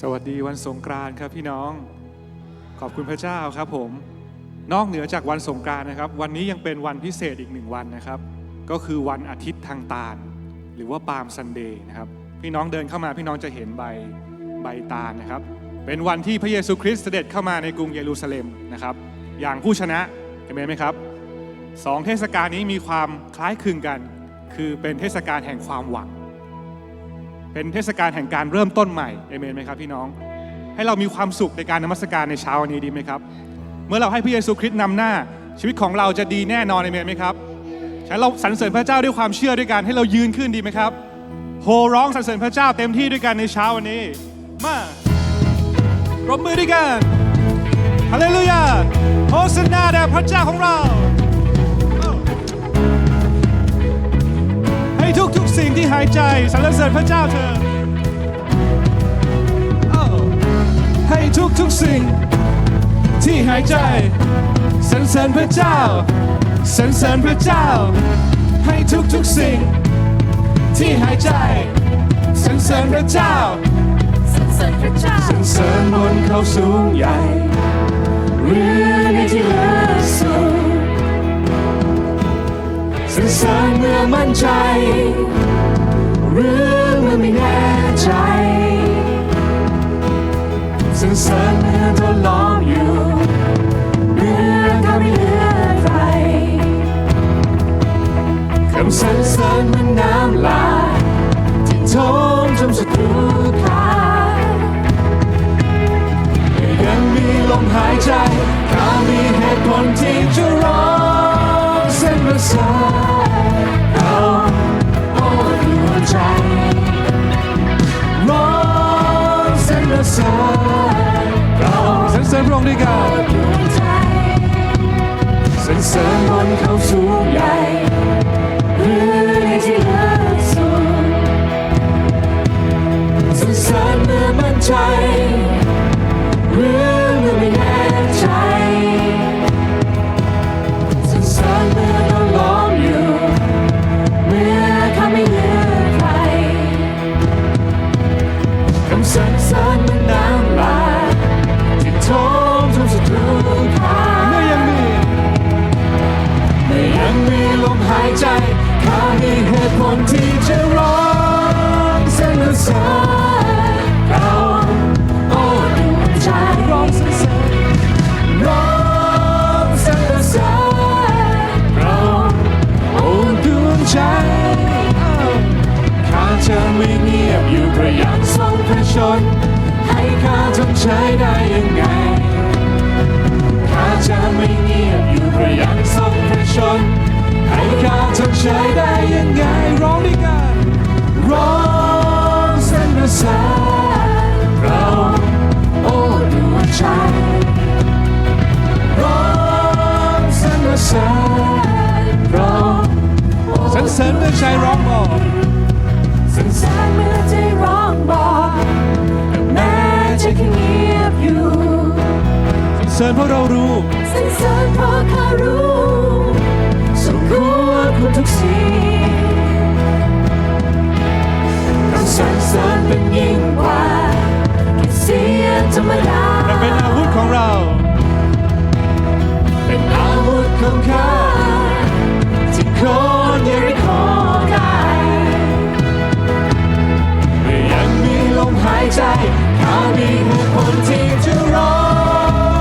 สวัสดีวันสงกรานต์ครับพี่น้อง ขอบคุณพระเจ้าครับผม นอกเหนือจากวันสงกรานต์นะครับ วันนี้ยังเป็นวันพิเศษอีกหนึ่งวันนะครับ ก็คือวันอาทิตย์ทางตาล หรือว่าปาล์มซันเดย์นะครับ พี่น้องเดินเข้ามาพี่น้องจะเห็นใบใบตาลนะครับ เป็นวันที่พระเยซูคริสต์เสด็จเข้ามาในกรุงเยรูซาเล็มนะครับ อย่างผู้ชนะเห็นไหมครับสองเทศกาลนี้มีความคล้ายคลึงกัน คือเป็นเทศกาลแห่งความหวัง เป็นเทศกาลแห่งการเริ่มต้นใหม่เอเมนไหมครับพี่น้อง ให้เรามีความสุขในการนมัสการในเช้าวันนี้ดีไหมครับ เมื่อเราให้พระเยซูคริสต์นำหน้าชีวิตของเราจะดีแน่นอนเอเมนไหมครับฉะนั้นเราสรรเสริญพระเจ้าด้วยความเชื่อด้วยกันให้เรายืนขึ้นดีไหมครับโหร้องสรรเสริญพระเจ้าเต็มที่ด้วยกันในเช้าวันนี้ มาปรบมือด้วยกันฮาเลลูยาโฮสนาแด่พระเจ้าของเรา ทุกทุกๆสิ่งที่หายใจสรรเสริญพระเจ้าเถอะโอ้ให้ทุกทุกๆสิ่งที่หายใจสรรเสริญพระเจ้าสรรเสริญพระเจ้า ให้ทุกทุกๆสิ่ง ที่หายใจสรรเสริญพระเจ้าสรรเสริญพระเจ้าสรรเสริญบนเขาสูงใหญ่เรือในที่เลิศสูง สรรเสริญเมื่อมั่นใจ หรือเมื่อไม่แน่ใจสรรเสริญเมื่อทดลองอยู่เมื่อเขาไม่เหลือใครคำสรรเสริญเหมันน้ำลายที่ทมจมศัตรูขายังมีลมหายใจข้ามีเหตุผลที่จะ สระสาทเราสรรเสริญพระองค์ด้วยกันดวงใจสรรเสริญบนเขาสูงใหญ่ ธรรมดาและเป็นอาวุธของเรา เป็นอาวุธของข้าที่โคนเยริโคได้เมื่อยังมีลมหายใจข้ามีหตุผลที่จะร้อ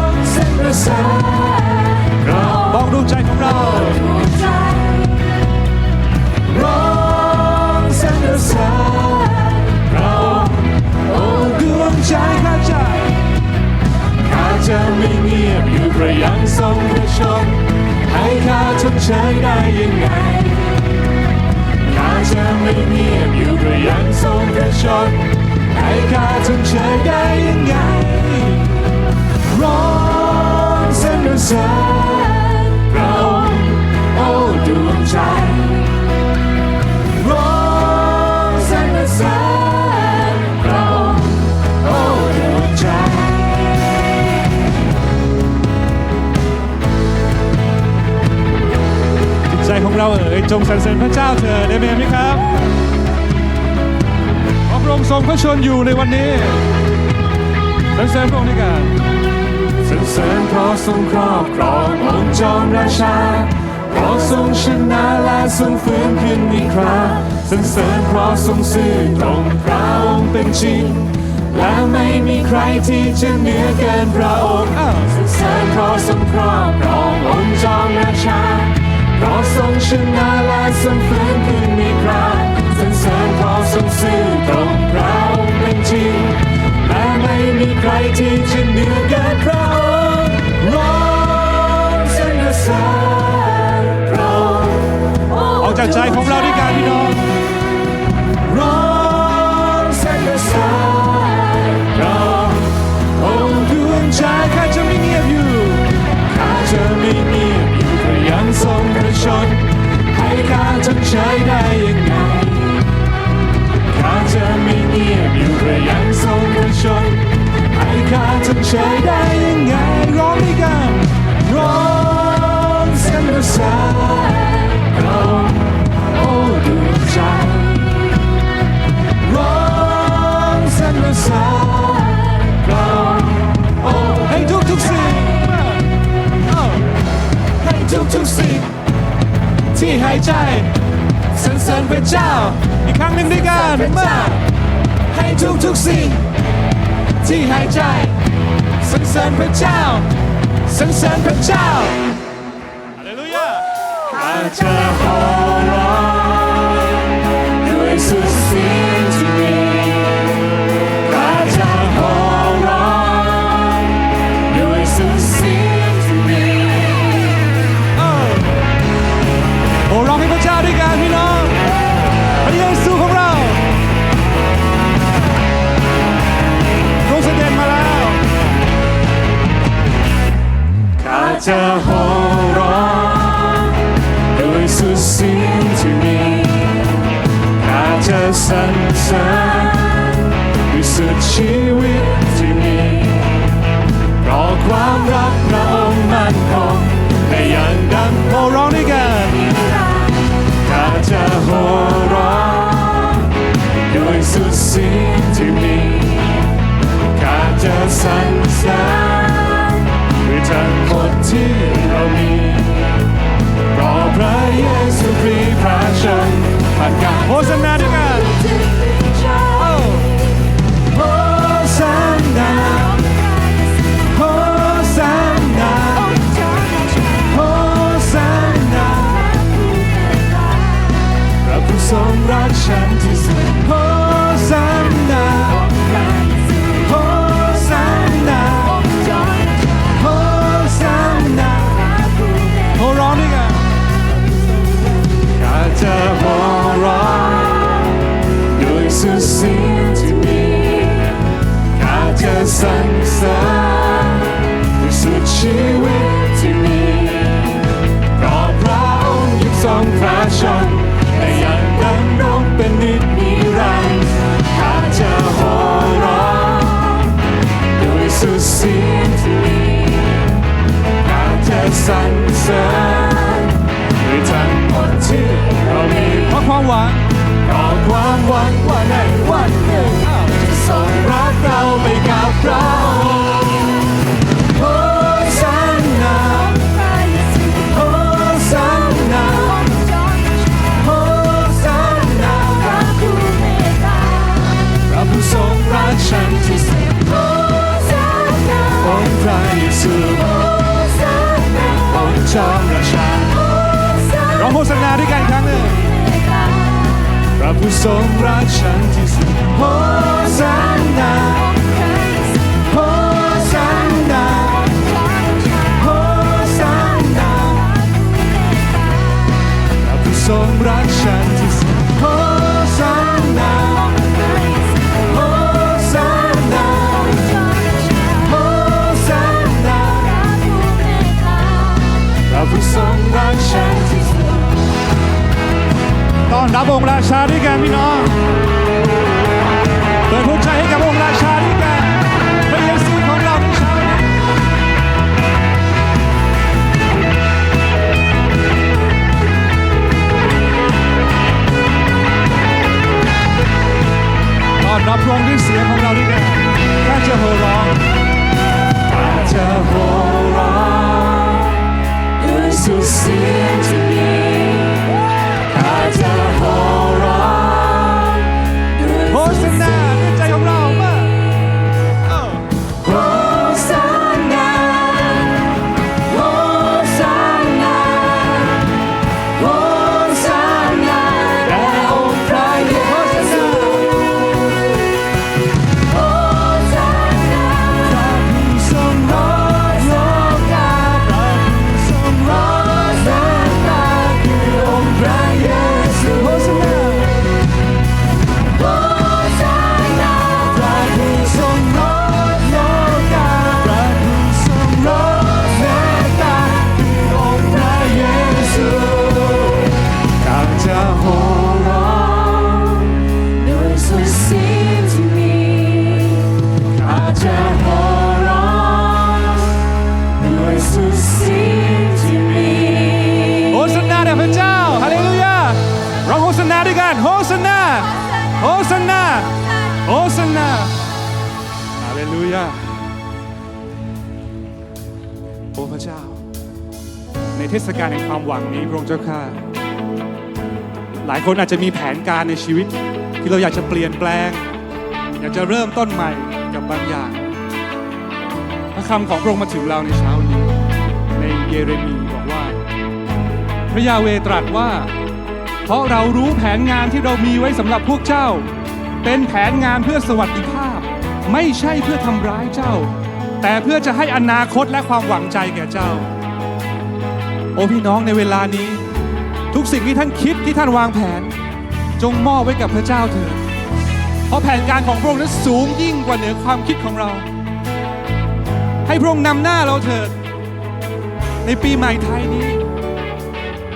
งเส้นประสาทเราบอกดวงใจของเราดวงใจร้องสรรเสริญเราโอ้ดวงใจข้าจะข้า จะไม่เงียบอยู่พราะยังทรงพระชนให้ข้าทนใช้ได้ยังไงข้าจะไม่เงียบอยู่พราะยังทรงพระชนให้ข้าทนใช้ได้ยังไงร้องเส้นเส จงสรรเสริญพระเจ้าเถิดเอเมนไหมครับขอพระองค์ทรงพระชนอยู่ในวันนี้สรรเสริญพระองค์ด้วยกันสรรเสริญเพราะทรงครอบครององค์จอมราชาพระทรงชนะและทรงฟื้นคืนอีกครั้งสรรเสริญเพราะทรงซื่อตรงพระองค์เป็นจริงและไม่มีใครที่จะเหนือเกินพระองค์สรรเสริญเพราะทรงครอบครององค์จอมราชา เพราะทรงชนะและทรงฟื้นคืนมีพระสรรเสริญพอทรงซื่อตรงเราเป็นจริงและไม่มีใครที่จะเหนือเกินพระ ทุกทุกสิ่ง ที่หายใจสรรเสริญพระเจ้าสรรเสริญพระเจ้าฮาเลลูยาพระเจ้า จะขอร้องโดยสุดสิ้นที่มีข้าจะสัญ ซูองค์จอมราชาร้องโฆษณาด้วยกันครั้งหนึ่งพระผู้ทรงรักฉันที่สุดโฮซาา โฮสนาโฮสนาฮาเลลูยาโอ้พระเจ้า ในเทศกาลแห่งความหวังนี้พระองค์เจ้าข้าหลายคนอาจจะมีแผนการในชีวิต ที่เราอยากจะเปลี่ยนแปลง อยากจะเริ่มต้นใหม่กับบางอย่าง พระคำของพระองค์มาถึงเราในเช้านี้ ในเยเรมีบอกว่า พระยาเวตรัสว่า เพราะเรารู้แผนงานที่เรามีไว้สำหรับพวกเจ้า เป็นแผนงานเพื่อสวัสดิภาพ ไม่ใช่เพื่อทำร้ายเจ้า แต่เพื่อจะให้อนาคตและความหวังใจแก่เจ้า โอ้พี่น้องในเวลานี้ ทุกสิ่งที่ท่านคิดที่ท่านวางแผน จงมอบไว้กับพระเจ้าเถิดเพราะแผนการของพระองค์นั้นสูงยิ่งกว่าเหนือความคิดของเรา ให้พระองค์นำหน้าเราเถิด ในปีใหม่ไทยนี้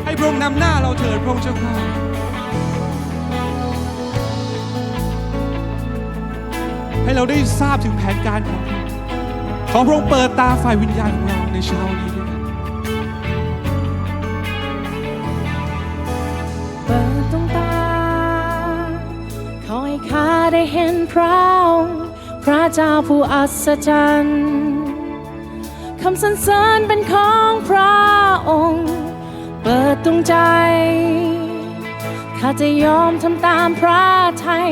ให้พระองค์นำหน้าเราเถิดพระองค์เจ้าข้าให้เราได้ทราบถึงแผนการของพระองค์ขอพระองค์เปิดตาฝ่ายวิญญาณของเราในเช้านี้ด้วยกันเปิดดวงตาขอให้ข้าได้เห็นพระองค์พระเจ้าผู้อัศจรรย์คำสรรเสริญเป็นของพระองค์ ปิดดวงใจ ข้าจะยอมทำตามพระทัย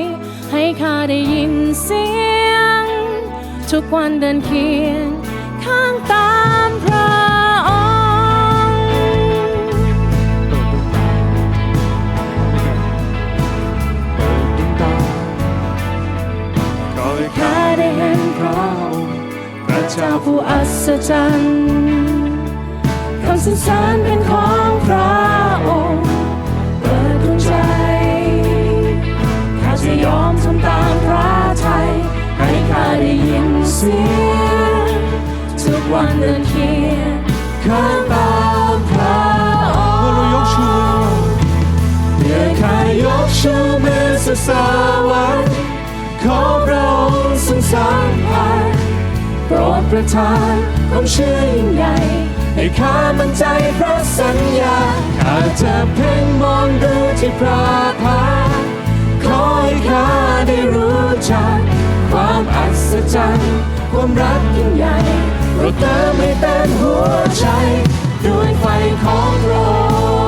ให้ข้าได้ยินเสียง ทุกวันเดินเคียง ข้างตามพระองค์ขอให้ข้าได้เห็นพระองค์พระเจ้าผู้อัศจรรย์คำสรรเสริญเป็นของ เสียทุกวันเดินเคียงข้างตามพระอเมื่อเรายกชูเมื่อข้ายกชูมือสุดสวรรค์ขอพระองค์ทรงสัมผัสโปรดประทานความเชื่อยิ่งใหญ่ให้ข้ามั่นใจพระสัญญาข้าจะเพ่งมองดูที่พระพักขอให้ข้าได้รู้จัก ความอัศจรรย์ความรักยิ่งใหญ่เราเติมให้เต็มหัวใจด้วยไฟของพระองค์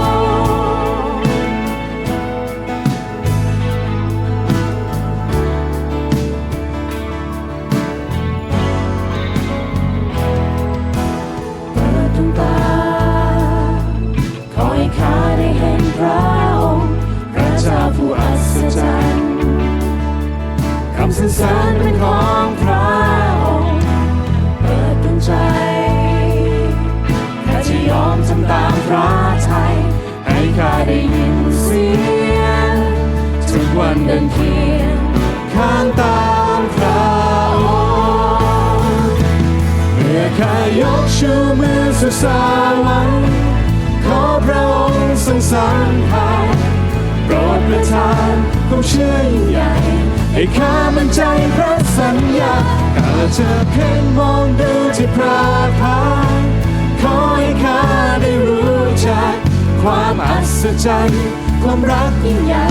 ศจรรย์ความรักยิ่งใหญ่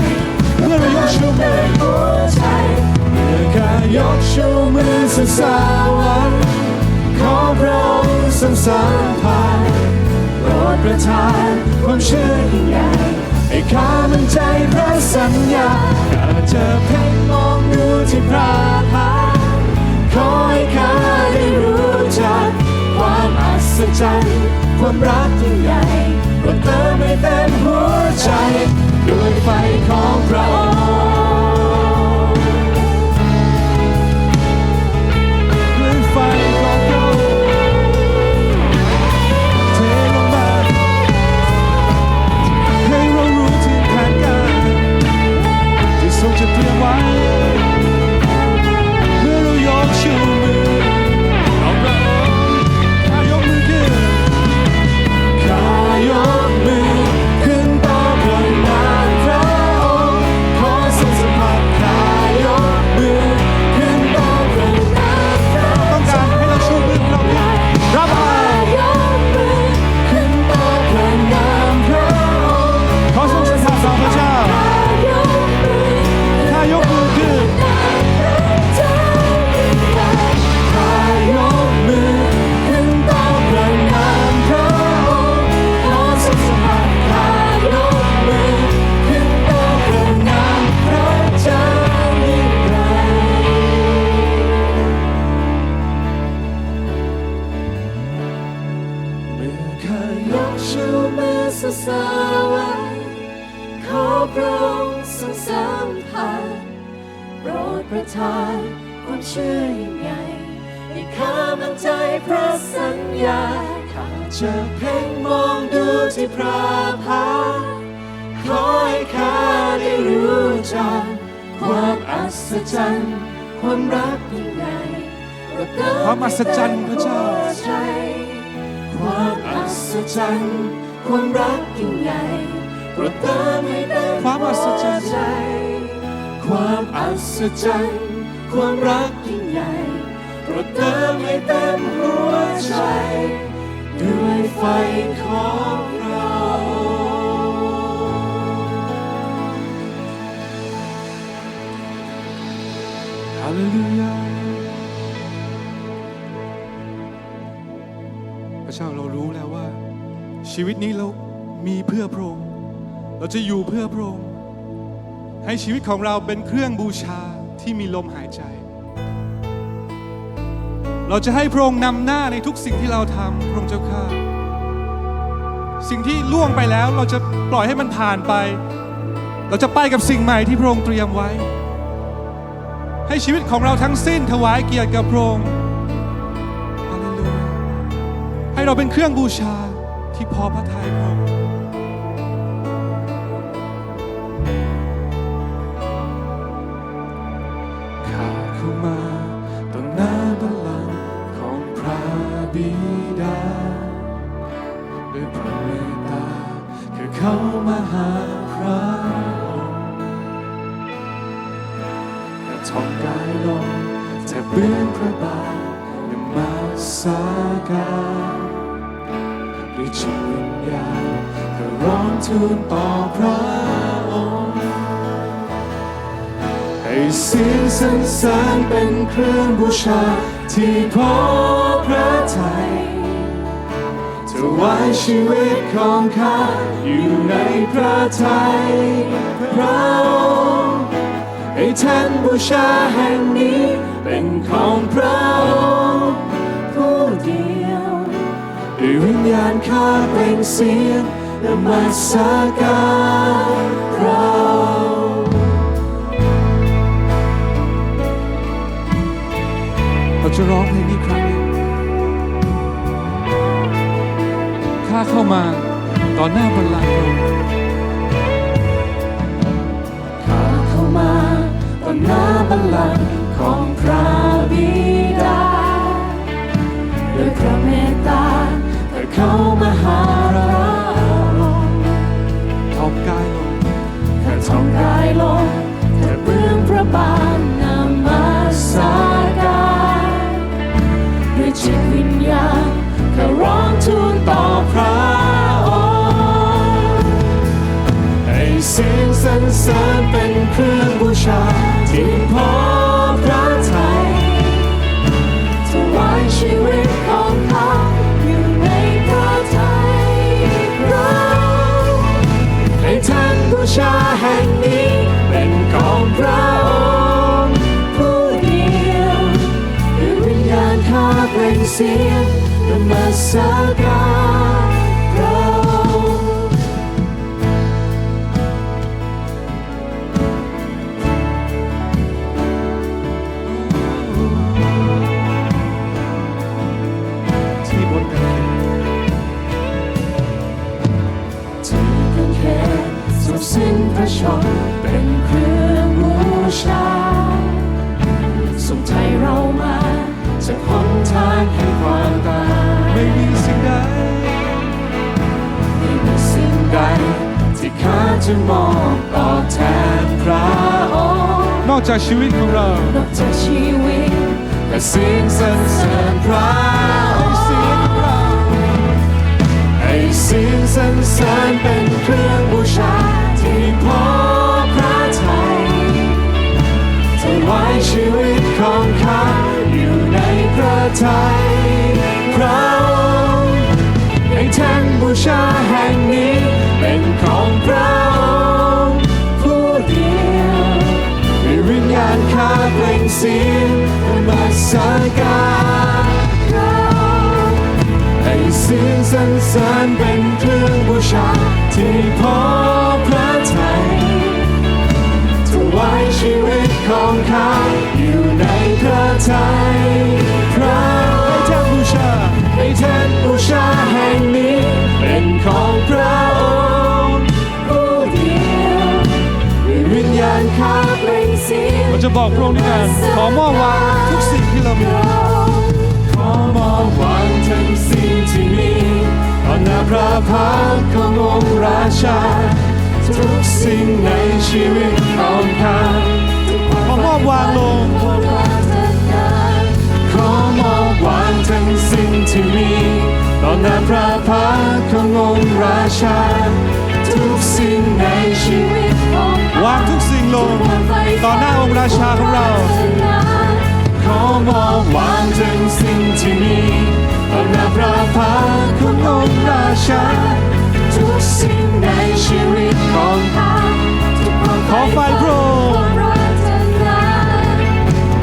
เมื่อเรายกชูมือหัวใจเมื่อข้ายกชูมือสู่สวรรค์ขอพระองค์ทรงสัมผัสโปรดประทานความเชื่อยิ่งใหญ่ให้ข้ามั่นใจพระสัญญาข้าจะเพ่งมองดูที่พระพักขอให้ข้าได้รู้จักความอัศจรรย์ความรักยิ่งใหญ่ ติมให้เต็มหัวใจด้วยไฟของพระองค์ด้วยไฟของเราเทลงมาให้เรารู้ถึงแผนการที่ทรงจะเตรียมไว้ พระองค์ทรงสัมผัสโปรดประทานความเชื่อยิ่งใหญ่ให้ข้ามั่นใจพระสัญญาข้าจะเพ่งมองดูที่พระพักขอให้ข้าได้รู้จักความอัศจรรย์ความรักยิ่งใหญ่ประเกิดความอัศจรรย์พระเจ้าใจความอัศจรรย์ความรักยิ่งใหญ่ ปรดเติมให้เต็มความอัศจรรย์ใจ ความอัศจรรย์ความรักยิ่งใหญ่โปรดเติมให้เต็มหัวใจ ด้วยไฟของเราฮาเลลูยาพระเจ้าเรารู้แล้วว่า ชีวิตนี้เรามีเพื่อพระองค์ เราจะอยู่เพื่อพระองค์ให้ชีวิตของเราเป็นเครื่องบูชาที่มีลมหายใจ เราจะให้พระองค์นำหน้าในทุกสิ่งที่เราทำพระองค์เจ้าข้าสิ่งที่ล่วงไปแล้วเราจะปล่อยให้มันผ่านไป เราจะไปกับสิ่งใหม่ที่พระองค์เตรียมไว้ ให้ชีวิตของเราทั้งสิ้นถวายเกียรติกับพระองค์ฮาเลลูยาให้เราเป็นเครื่องบูชาที่พอพระทัย เบื้องพระบาทนมาสาการด้วยจิตวิญญาณก็ร้องทูลต่อพระองค์ให้เสียงสรรเสริญเป็นเครื่องบูชาที่พอพระทัยถวายชีวิตของข้าอยู่ในพระทัยพระองค์ให้แท่นบูชาแห่งนี้ เป็นของพระองค์ผู้เดียวด้วยวิญญาณข้าเปล่งเสียงและมาสาการพระเราจะร้องเพลงนี้ครั้งหนึ่งข้าเข้ามาต่อหน้าบัลลังก์ข้าเข้ามาต่อหน้าบัลลังก์ของ สรรเสริญเป็นเครื่องบูชา ที่พอพระทัยถวายชีวิตของเขาอยู่ในพระทัยเราให้ท่านบูชาแห่งนี้เป็นของพระองค์ผู้เดียวด้วยวิญญาณข้าเปล่งเสียงนมัส จากชีวิตของเรานอกจากชีวิตและเสียงสรรเสริญพระให้เสียงของเราให้เสียงสรรเสริญเป็นเครื่องบูชาที่พอพระทัยถวายชีวิตของข้าอยู่ในพระทัย เปล่งเสียงมาสการให้เสียงสรรรเสริญเป็นเครื่องบูชาที่พอพระทัยถวายชีวิตของเขาอยู่ในพระทัยพระให้แทนบูชาให้แทนบูชาแห่งนี้เป็นของพระองค์ผู้เดียวให้วิญญาณข้า จะบอกพระองค์ด้วยกันขอมอบวางทุกสิ่งที่เรามีขอมอบวางทั้งสิ่งที่มีต่อหน้าพระพักขององค์ราชา ทุกสิ่งในชีวิตของข้าขอมอบวางลงขอมอบวางทั้งสิ่งที่มีต่อหน้าพระพักขององค์ราชา ทุกสิ่งในชีวิตวางทุกสิ่งลง ต่อหน้าองค์ราชาของเรา ขอมอบวางทั้งสิ่งที่มีต่อหน้าพระพักตร์ขององค์ราชา ทุกสิ่งในชีวิตของข้าขอไฟพระองค์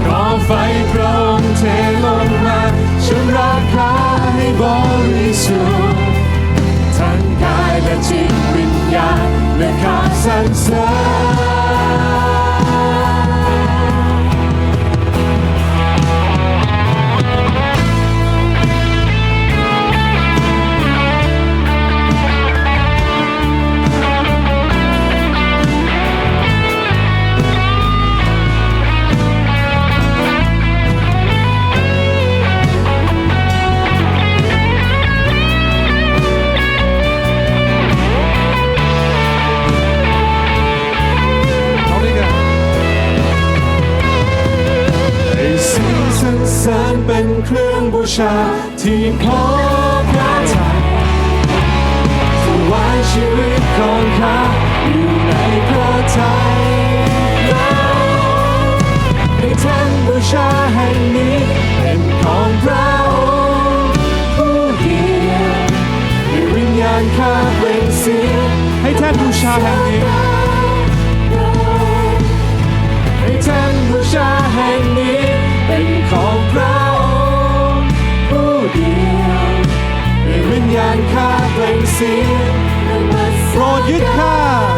ขอไฟพระองค์เทลงมาชำระข้าให้บริสุทธิ์ทั้งกายและ จิตวิญญาณและข้าสรรเสริญ ข้าเปล่งเสียงโปรดยึดข้า